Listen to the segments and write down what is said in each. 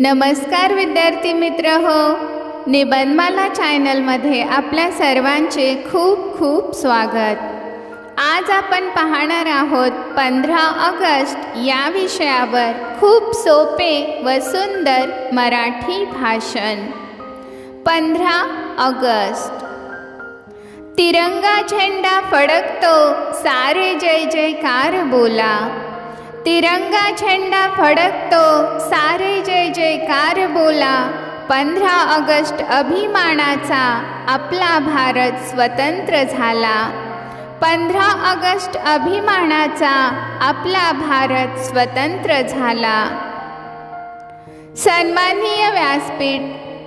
नमस्कार विद्यार्थी मित्र हो. निबंधमाला चॅनलमध्ये आपल्या सर्वांचे खूप खूप स्वागत. आज आपण पाहणार आहोत पंधरा ऑगस्ट या विषयावर खूप सोपे व सुंदर मराठी भाषण. पंधरा ऑगस्ट. तिरंगा झेंडा फडकतो सारे जय जयकार बोला. तिरंगा झेंडा फडकतो सारे जयकार बोला. पंधरा ऑगस्ट अभिमानाचा आपला भारत स्वतंत्र झाला. पंधरा ऑगस्ट अभिमानाचा आपला भारत स्वतंत्र झाला. सन्माननीय व्यासपीठ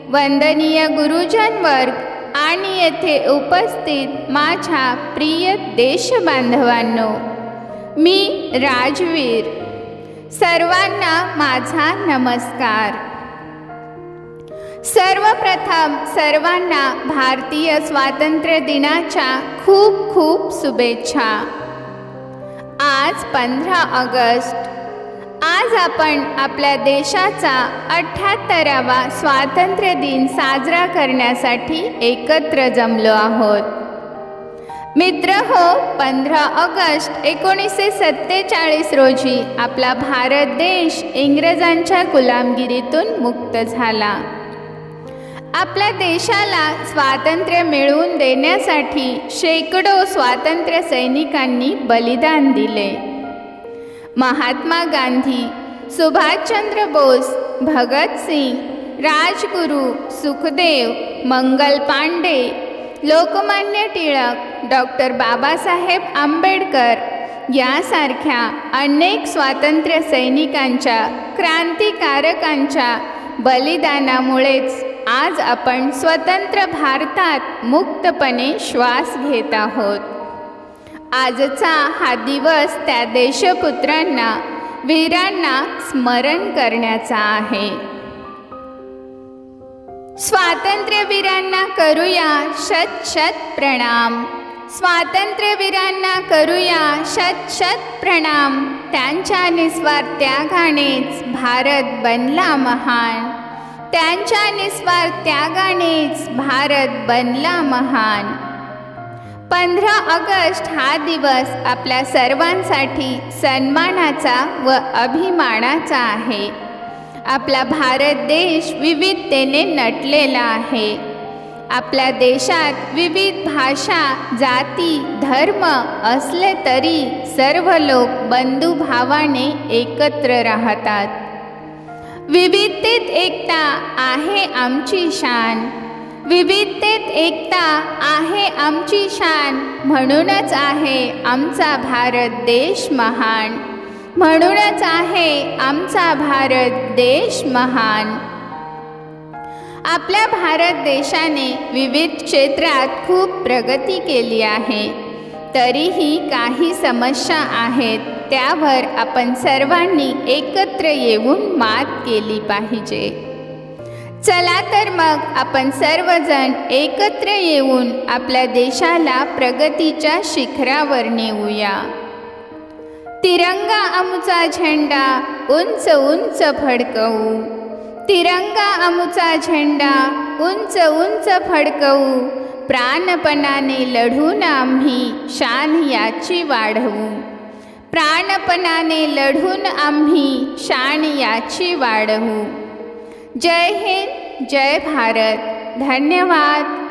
वंदनीय गुरुजन वर्ग आणि येथे उपस्थित माझ्या प्रिय देशबांधवांनो मी राजवीर सर्वांना माझा नमस्कार. सर्वप्रथम सर्वांना भारतीय स्वातंत्र्य दिनाच्या खूप खूप शुभेच्छा. आज पंधरा ऑगस्ट. आज आपण आपल्या देशाचा अठ्ठ्याहत्तरावा स्वातंत्र्य दिन साजरा करण्यासाठी एकत्र जमलो आहोत. मित्र हो पंधरा ऑगस्ट एकोणीसशे सत्तेचाळीस रोजी आपला भारत देश इंग्रजांच्या गुलामगिरीतून मुक्त झाला. आपल्या देशाला स्वातंत्र्य मिळवून देण्यासाठी शेकडो स्वातंत्र्य सैनिकांनी बलिदान दिले. महात्मा गांधी सुभाषचंद्र बोस भगतसिंग राजगुरू सुखदेव मंगल पांडे लोकमान्य टिळक डॉक्टर बाबासाहेब आंबेडकर यासारख्या अनेक स्वातंत्र्य सैनिकांच्या क्रांतिकारकांच्या बलिदानामुळेच आज आपण स्वतंत्र भारतात मुक्तपणे श्वास घेत आहोत. आजचा हा दिवस त्या देशपुत्रांना वीरांना स्मरण करण्याचा आहे. स्वातंत्र्यवीरांना करूया शत शत प्रणाम. स्वातंत्र्यवीरांना करूया शत शत प्रणाम. त्यांच्या निस्वार्थ त्यागानेच भारत बनला महान. त्यांच्या निस्वार्थ त्यागानेच भारत बनला महान. पंधरा ऑगस्ट हा दिवस आपल्या सर्वांसाठी सन्मानाचा व अभिमानाचा आहे. आपला भारत देश विविधतेने नटलेला आहे. आपल्या देशात विविध भाषा जाती धर्म असले तरी सर्व लोक बंधुभावाने एकत्र राहतात. विविधतेत एकता आहे आमची शान. विविधतेत एकता आहे आमची शान. म्हणूनच आहे आमचा भारत देश महान. म्हणूनच आहे आमचा भारत देश महान. आपल्या भारत देशाने विविध क्षेत्रात खूप प्रगती केली आहे. तरीही काही समस्या आहेत त्यावर आपण सर्वांनी एकत्र येऊन मात केली पाहिजे. चला तर मग आपण सर्वजण एकत्र येऊन आपल्या देशाला प्रगतीच्या शिखरावर नेऊया. तिरंगा आमचा झेंडा उंच उंच फडकवू. तिरंगा आमुचा झेंडा उंच उंच फडकवू. प्राणपणाने लढून आम्ही शान याची वाढवू. प्राणपणाने लढून आम्ही शान याची वाढवू. जय हिंद जय भारत. धन्यवाद.